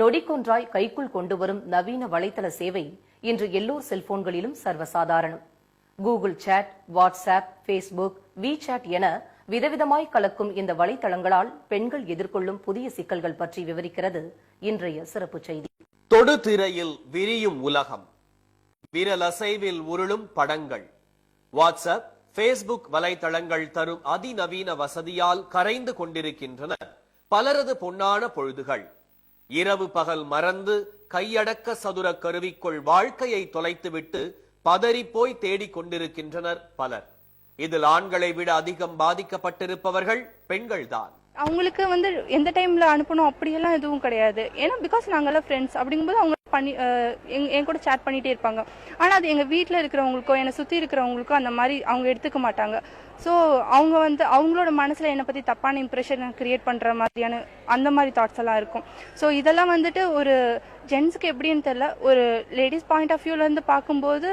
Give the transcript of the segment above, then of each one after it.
நொடிக்கொன்றாய் கைக்குள் கொண்டு வரும் நவீன வலைத்தள சேவை இன்று எல்லோர் செல்போன்களிலும் சர்வசாதாரணம். Google chat WhatsApp Facebook chat என விதவிதமாய் கலக்கும் இந்த வலைதளங்களால் பெண்கள் எதிர்கொள்ளும் புதிய சிக்கல்கள் பற்றி விவரிக்கிறது இன்றைய சிறப்பு செய்தி. தொடுதிரையில் விரியும் உலகம். விரலசைவில் உருளும் படங்கள். வாட்ஸ்அப் ஃபேஸ்புக் வலைத்தளங்கள் தரும் அதிநவீன வசதியால் கரைந்து கொண்டிருக்கின்றன. பலரது பொன்னான பொழுதுகள். இரவு பகல் மறந்து கையடக்க சதுர கருவிக்குள் வாழ்க்கையை தொலைத்துவிட்டு பதறிப்போய் தேடிக் கொண்டிருக்கின்றனர் பலர். இதில் ஆண்களை விட அதிகம் பாதிக்கப்பட்டிருப்பவர்கள் பெண்கள்தான். அவங்களுக்கு வந்து எந்த டைம்ல அனுப்பணும் அப்படியெல்லாம் எதுவும் கிடையாது. ஏன்னா பிகாஸ் நாங்கெல்லாம் ஃப்ரெண்ட்ஸ் அப்படிங்கும்போது அவங்க பண்ணி எங் என் கூட சேட் பண்ணிகிட்டே இருப்பாங்க. ஆனால் அது எங்கள் வீட்டில் இருக்கிறவங்களுக்கோ என்னை சுற்றி இருக்கிறவங்களுக்கோ அந்த மாதிரி அவங்க எடுத்துக்க மாட்டாங்க. ஸோ அவங்க வந்து அவங்களோட மனசில் என்னை பற்றி தப்பான இம்ப்ரெஷன் கிரியேட் பண்ணுற மாதிரியான அந்த மாதிரி தாட்ஸ் எல்லாம் இருக்கும். ஸோ இதெல்லாம் வந்துட்டு ஒரு ஜென்ஸுக்கு எப்படின்னு தெரியல. ஒரு லேடிஸ் பாயிண்ட் ஆஃப் வியூலேருந்து பார்க்கும்போது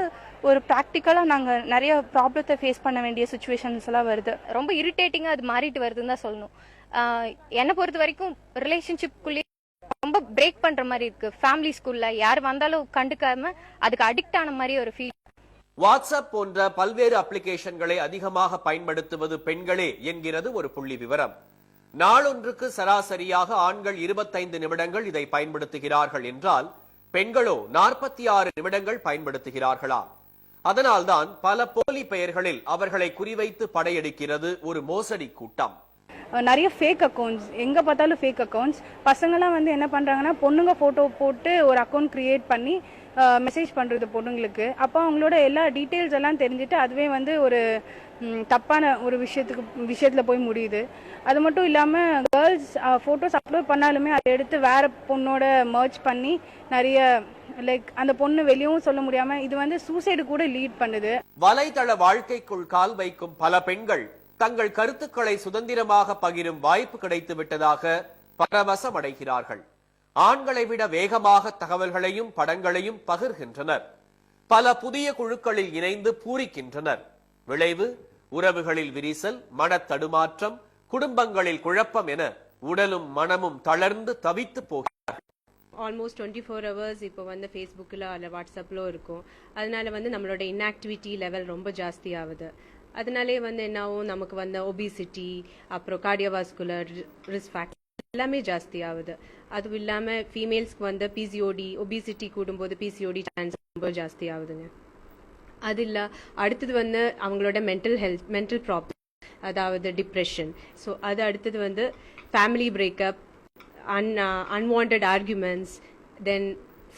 ஒரு ப்ராக்டிக்கலாக நாங்கள் நிறைய ப்ராப்ளத்தை ஃபேஸ் பண்ண வேண்டிய சுச்சுவேஷன்ஸ் எல்லாம் வருது. ரொம்ப இரிட்டேட்டிங்காக அது மாறிட்டு வருதுன்னு தான் சொல்லணும். என்னை பொறுத்த வரைக்கும் ரிலேஷன்ஷிப்குள்ளேயே ரொம்ப பிரேக் பண்ற மாதிரி இருக்கு. ஃபேமிலி ஸ்கூல்ல யார் வந்தாலும் கண்டுக்காம அதுக்கு அடிக்ட் ஆன மாதிரி ஒரு ஃபீல் வாட்ஸ்அப் போன்ற பல்வேறு அப்ளிகேஷன்களை அதிகமாக பயன்படுத்துவது பெண்களே என்கிறது ஒரு புள்ளி விவரம். நாளொன்றுக்கு சராசரியாக ஆண்கள் இருபத்தைந்து நிமிடங்கள் இதை பயன்படுத்துகிறார்கள் என்றால் பெண்களோ நாற்பத்தி ஆறு நிமிடங்கள் பயன்படுத்துகிறார்களா? அதனால்தான் பல போலி பெயர்களில் அவர்களை குறிவைத்து படையெடுக்கிறது ஒரு மோசடி கூட்டம். நிறைய ஃபேக் அக்கௌண்ட்ஸ் எங்கே பார்த்தாலும் ஃபேக் அக்கௌண்ட்ஸ் பசங்களாம் வந்து என்ன பண்ணுறாங்கன்னா பொண்ணுங்க ஃபோட்டோ போட்டு ஒரு அக்கௌண்ட் க்ரியேட் பண்ணி மெசேஜ் பண்ணுறது பொண்ணுங்களுக்கு. அப்போ அவங்களோட எல்லா டீட்டெயில்ஸ் எல்லாம் தெரிஞ்சுட்டு அதுவே வந்து ஒரு தப்பான ஒரு விஷயத்துக்கு விஷயத்தில் போய் முடியுது. அது மட்டும் இல்லாமல் கேர்ள்ஸ் ஃபோட்டோஸ் அப்லோட் பண்ணாலுமே அதை எடுத்து வேற பொண்ணோட மர்ச் பண்ணி நிறைய லைக் அந்த பொண்ணு வெளியவும் சொல்ல முடியாமல் இது வந்து சூசைடு கூட லீட் பண்ணுது. வலைதள வாழ்க்கைக்குள் கால் வைக்கும் பல பெண்கள் தங்கள் கருத்துக்களை சுதந்திரமாக பகிரும் வாய்ப்பு கிடைத்து விட்டதாக பரவசம் அடைகிறார்கள் ஆண்களை விட வேகமாக தகவல்களையும் படங்களையும் பகிர்கின்றனர். பல புதிய குழுக்களில் இணைந்து பூரிக்கின்றனர். விளைவு உறவுகளில் விரிசல் மனத்தடுமாற்றம் குடும்பங்களில் குழப்பம் என உடலும் மனமும் தளர்ந்து தவித்து போகிறார்கள். ஆல்மோஸ்ட் டுவெண்ட்டி ஃபோர் ஹவர்ஸ் இப்போ வந்து ஃபேஸ்புக்கில் அல்ல வாட்ஸ்அப்பில் இருக்கும். அதனால வந்து நம்மளோட இன்ஆக்டிவிட்டி லெவல் ரொம்ப ஜாஸ்தி ஆகுது. அதனாலே வந்து என்ன ஆகும் நமக்கு வந்து ஒபிசிட்டி அப்புறம் கார்டியோவாஸ்குலர் ரிஸ்க் ஃபேக்டர் எல்லாமே ஜாஸ்தி ஆகுது. அதுவும் இல்லாமல் ஃபீமேல்ஸ்க்கு வந்து பிசிஓடி ஒபிசிட்டி கூடும்போது பிசிஓடி சான்ஸ் ரொம்ப ஜாஸ்தி ஆகுதுங்க. அது இல்லை அடுத்தது வந்து அவங்களோட மென்டல் ஹெல்த் மென்டல் ப்ராப்ளம் அதாவது டிப்ரெஷன் ஸோ அது அடுத்தது வந்து family breakup un unwanted arguments then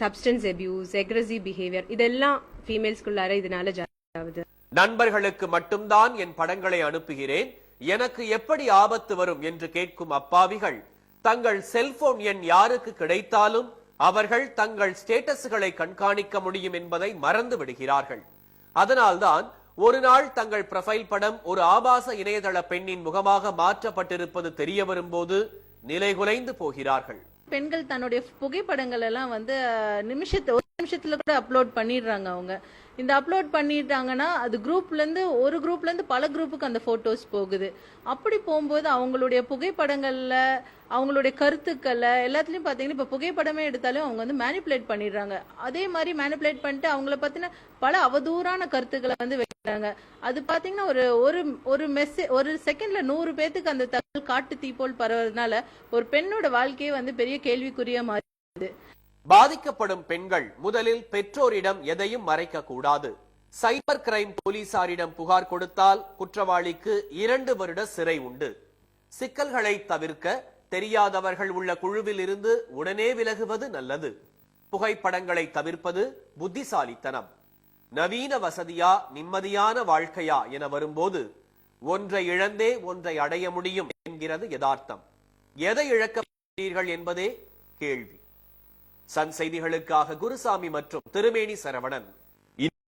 substance abuse aggressive behaviour இதெல்லாம் ஃபீமேல்ஸ்குள்ளார இதனால ஜாஸ்தி ஆகுது. நண்பர்களுக்கு மட்டும்தான் என் படங்களை அனுப்புகிறேன். எனக்கு எப்படி ஆபத்து வரும் என்று கேட்கும் அப்பாவிகள் தங்கள் செல்போன் எண் யாருக்கு கிடைத்தாலும் அவர்கள் தங்கள் ஸ்டேட்டஸ்களை கண்காணிக்க முடியும் என்பதை மறந்து விடுகிறார்கள். அதனால்தான் ஒரு நாள் தங்கள் ப்ரொஃபைல் படம் ஒரு ஆபாச இணையதள பெண்ணின் முகமாக மாற்றப்பட்டிருப்பது தெரிய வரும்போது நிலைகுலைந்து போகிறார்கள். பெண்கள் தன்னுடைய புகைப்படங்கள் எல்லாம் வந்து நிமிஷத்தை நிமிஷத்துல கூட அப்லோட் பண்ணிடுறாங்க அவங்க. இந்த அப்லோட் பண்ணிட்டாங்கன்னா அது குரூப்ல இருந்து ஒரு குரூப்ல இருந்து பல குரூப்புக்கு அந்த போட்டோஸ் போகுது. அப்படி போகும்போது அவங்களுடைய புகைப்படங்கள்ல அவங்களுடைய கருத்துக்களை எல்லாத்துலயும் பாத்தீங்கன்னா இப்ப புகைப்படமே எடுத்தாலும் அவங்க வந்து மேனிப்புலேட் பண்ணிடுறாங்க. அதே மாதிரி மேனிப்புலேட் பண்ணிட்டு அவங்கள பத்தின பல அவதூறான கருத்துக்களை வந்து வைக்கிறாங்க. அது பாத்தீங்கன்னா ஒரு ஒரு ஒரு மெசேஜ் ஒரு செகண்ட்ல நூறு பேத்துக்கு அந்த தகவல் காட்டு தீ போல் பரவறதுனால ஒரு பெண்ணோட வாழ்க்கையே வந்து பெரிய கேள்விக்குரிய மாறிடுது. பாதிக்கப்படும் பெண்கள் முதலில் பெற்றோரிடம் எதையும் மறைக்க கூடாது. சைபர் கிரைம் போலீசாரிடம் புகார் கொடுத்தால் குற்றவாளிக்கு இரண்டு வருட சிறை உண்டு. சிக்கல்களை தவிர்க்க தெரியாதவர்கள் உள்ள குழுவில் இருந்து உடனே விலகுவது நல்லது. புகைப்படங்களை தவிர்ப்பது புத்திசாலித்தனம். நவீன வசதியா நிம்மதியான வாழ்க்கையா என வரும்போது ஒன்றை இழந்தே ஒன்றை அடைய முடியும் என்கிறது யதார்த்தம். எதை இழக்கப் என்பதே கேள்வி. சன் செய்திகளுக்காக குருசாமி மற்றும் திருமேனி சரவணன்.